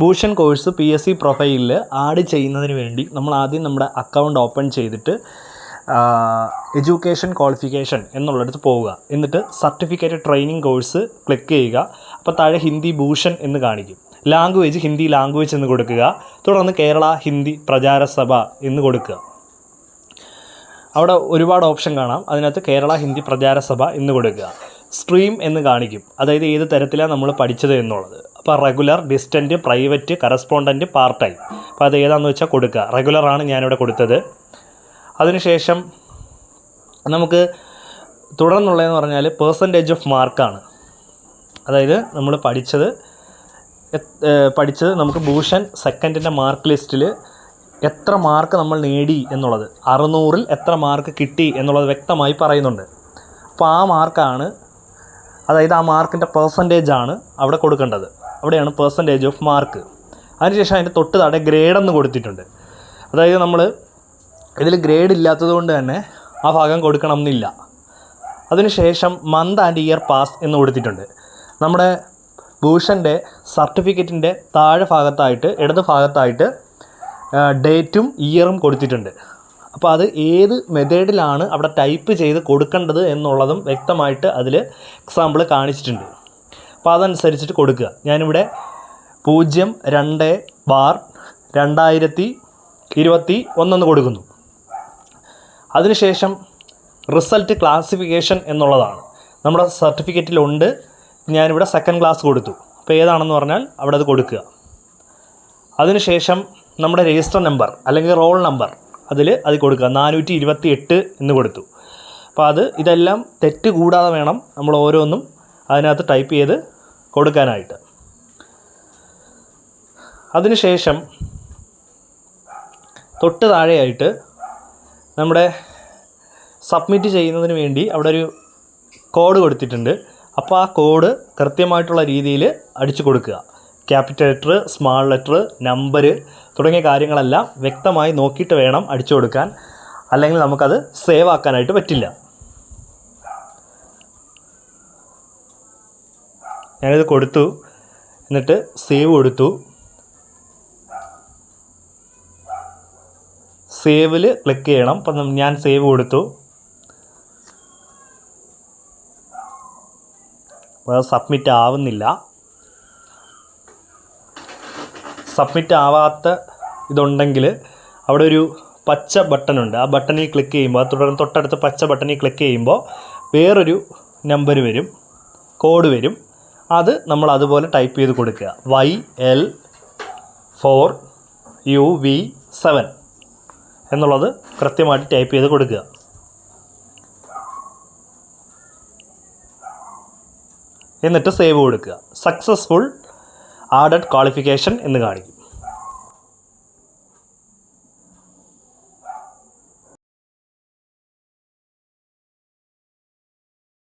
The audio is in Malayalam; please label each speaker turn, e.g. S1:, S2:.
S1: Bhushan course P S C പ്രൊഫൈലിൽ ആഡ് ചെയ്യുന്നതിന് വേണ്ടി നമ്മൾ ആദ്യം നമ്മുടെ അക്കൗണ്ട് ഓപ്പൺ ചെയ്തിട്ട് എഡ്യൂക്കേഷൻ ക്വാളിഫിക്കേഷൻ എന്നുള്ളിടത്ത് പോവുക. എന്നിട്ട് സർട്ടിഫിക്കറ്റ് ട്രെയിനിങ് കോഴ്സ് ക്ലിക്ക് ചെയ്യുക. അപ്പോൾ താഴെ ഹിന്ദി ഭൂഷൺ എന്ന് കാണിക്കും. ലാംഗ്വേജ് ഹിന്ദി ലാംഗ്വേജ് എന്ന് കൊടുക്കുക. തുടർന്ന് കേരള ഹിന്ദി പ്രചാരസഭ എന്ന് കൊടുക്കുക. അവിടെ ഒരുപാട് ഓപ്ഷൻ കാണാം. അതിനകത്ത് കേരള ഹിന്ദി പ്രചാരസഭ എന്ന് കൊടുക്കുക. സ്ട്രീം എന്ന് കാണിക്കും. അതായത് ഏത് തരത്തിലാണ് നമ്മൾ പഠിച്ചത് എന്നുള്ളത്. അപ്പോൾ regular distant private correspondent part time. അപ്പോൾ അത് ഏതാണെന്ന് വെച്ചാൽ കൊടുക്കുക. റെഗുലറാണ് ഞാനിവിടെ കൊടുത്തത്. അതിനുശേഷം നമുക്ക് തുടർന്നുള്ളതെന്ന് പറഞ്ഞാൽ പേഴ്സന്റേജ് ഓഫ് മാർക്കാണ് അതായത് നമ്മൾ പഠിച്ചത് പഠിച്ചത് നമുക്ക് ഭൂഷൺ സെക്കൻഡിന്റെ മാർക്ക് ലിസ്റ്റിൽ എത്ര മാർക്ക് നമ്മൾ നേടി എന്നുള്ളത്. അറുന്നൂറിൽ എത്ര മാർക്ക് കിട്ടി എന്നുള്ളത് വ്യക്തമായി പറയുന്നുണ്ട്. അപ്പോൾ ആ മാർക്കാണ് അതായത് ആ മാർക്കിന്റെ പെർസെന്റേജ് ആണ് അവിടെ കൊടുക്കേണ്ടത്. അവിടെയാണ് പെർസെന്റേജ് ഓഫ് മാർക്ക്. അതിനുശേഷം അതിന്റെ തൊട്ട് താഴെ ഗ്രേഡ് എന്ന് കൊടുത്തിട്ടുണ്ട്. അതായത് നമ്മൾ ഇതിൽ ഗ്രേഡ് ഇല്ലാത്തത് കൊണ്ട് തന്നെ ആ ഭാഗം കൊടുക്കണം എന്നില്ല അതിനുശേഷം മന്ത് ആൻഡ് ഇയർ പാസ് എന്ന് കൊടുത്തിട്ടുണ്ട്. നമ്മുടെ ഭൂഷന്റെ സർട്ടിഫിക്കറ്റിന്റെ താഴെ ഭാഗത്തായിട്ട് ഇടത് ഭാഗത്തായിട്ട് ഡേറ്റും ഇയറും കൊടുത്തിട്ടുണ്ട്. അപ്പോൾ അത് ഏത് മെത്തേഡിലാണ് അവിടെ ടൈപ്പ് ചെയ്ത് കൊടുക്കേണ്ടത് എന്നുള്ളതും വ്യക്തമായിട്ട് അതിൽ എക്സാമ്പിൾ കാണിച്ചിട്ടുണ്ട്. അപ്പോൾ അതനുസരിച്ചിട്ട് കൊടുക്കുക. ഞാനിവിടെ പൂജ്യം രണ്ട് ബാർ രണ്ടായിരത്തി ഇരുപത്തി ഒന്നെന്ന് കൊടുക്കുന്നു. അതിനുശേഷം റിസൾട്ട് ക്ലാസിഫിക്കേഷൻ എന്നുള്ളതാണ്. നമ്മുടെ സർട്ടിഫിക്കറ്റിലുണ്ട്. ഞാനിവിടെ സെക്കൻഡ് ക്ലാസ് കൊടുത്തു. അപ്പോൾ ഏതാണെന്ന് പറഞ്ഞാൽ അവിടെ അത് കൊടുക്കുക. അതിനുശേഷം നമ്മുടെ രജിസ്റ്റർ നമ്പർ അല്ലെങ്കിൽ റോൾ നമ്പർ അതിൽ അത് കൊടുക്കുക. നാനൂറ്റി ഇരുപത്തി എട്ട് എന്ന് കൊടുത്തു. അപ്പോൾ അത് ഇതെല്ലാം തെറ്റ് കൂടാതെ വേണം നമ്മൾ ഓരോന്നും അതിനകത്ത് ടൈപ്പ് ചെയ്ത് കൊടുക്കാനായിട്ട്. അതിനുശേഷം തൊട്ട് താഴെയായിട്ട് നമ്മുടെ സബ്മിറ്റ് ചെയ്യുന്നതിന് വേണ്ടി അവിടെ ഒരു കോഡ് കൊടുത്തിട്ടുണ്ട്. അപ്പോൾ ആ കോഡ് കൃത്യമായിട്ടുള്ള രീതിയിൽ അടിച്ചു കൊടുക്കുക. Capital letter small letter number തുടങ്ങിയ കാര്യങ്ങളെല്ലാം വ്യക്തമായി നോക്കിയിട്ട് വേണം അടിച്ചു കൊടുക്കാൻ. അല്ലെങ്കിൽ നമുക്കത് സേവ് ആക്കാനായിട്ട് പറ്റില്ല. ഞാനിത് കൊടുത്തു. എന്നിട്ട് സേവ് കൊടുത്തു. സേവിൽ ക്ലിക്ക് ചെയ്യണം. അപ്പം ഞാൻ സേവ് കൊടുത്തു. സബ്മിറ്റ് ആവുന്നില്ല. സബ്മിറ്റ് ആവാത്ത ഇതുണ്ടെങ്കിൽ അവിടെ ഒരു പച്ച ബട്ടൺ ഉണ്ട് ആ ബട്ടണിൽ ക്ലിക്ക് ചെയ്യുമ്പോൾ തുടർന്ന് തൊട്ടടുത്ത പച്ച ബട്ടണിൽ ക്ലിക്ക് ചെയ്യുമ്പോൾ വേറൊരു നമ്പർ വരും കോഡ് വരും. അത് നമ്മൾ അതുപോലെ ടൈപ്പ് ചെയ്ത് കൊടുക്കുക. Y L four U V seven എന്നുള്ളത് കൃത്യമായിട്ട് ടൈപ്പ് ചെയ്ത് കൊടുക്കുക. എന്നിട്ട് സേവ് കൊടുക്കുക. സക്സസ്ഫുൾ ആഡഡ് ക്വാളിഫിക്കേഷൻ എന്ന് കാണിക്കും.